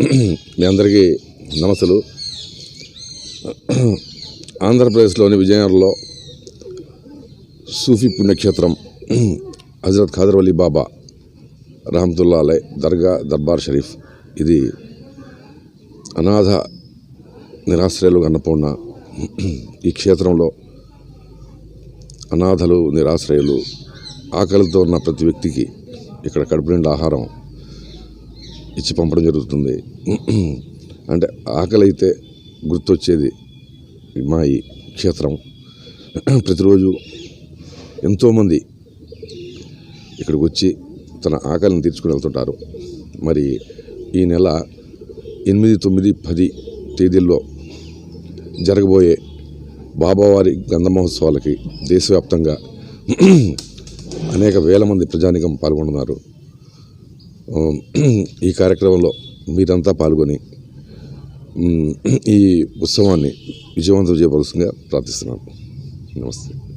మీ అందరికీ నమస్తులు ఆంధ్రప్రదేశ్లోని విజయనగరంలో సూఫీ పుణ్యక్షేత్రం హజరత్ ఖాదర్ అలీ బాబా రహమతుల్లా అలై దర్గా దర్బార్ షరీఫ్. ఇది అనాథ నిరాశ్రయాలు అన్నపూర్ణ ఈ క్షేత్రంలో అనాథలు నిరాశ్రయులు ఆకలితో ఉన్న ప్రతి వ్యక్తికి ఇక్కడ కడుపు నిండా ఆహారం ఇచ్చి పంపడం జరుగుతుంది. అంటే ఆకలి అయితే గుర్తొచ్చేది మా ఈ క్షేత్రం. ప్రతిరోజు ఎంతోమంది ఇక్కడికి వచ్చి తన ఆకలిని తీర్చుకుని వెళ్తుంటారు. మరి ఈ నెల ఎనిమిది తొమ్మిది పది తేదీల్లో జరగబోయే బాబావారి గంధ మహోత్సవాలకి దేశవ్యాప్తంగా అనేక వేల మంది ప్రజానికం పాల్గొంటున్నారు ఈ కార్యక్రమంలో మీరంతా పాల్గొని ఈ ఉత్సవాన్ని విజయవంతం చేయవలసిందిగా ప్రార్థిస్తున్నాను. నమస్తే.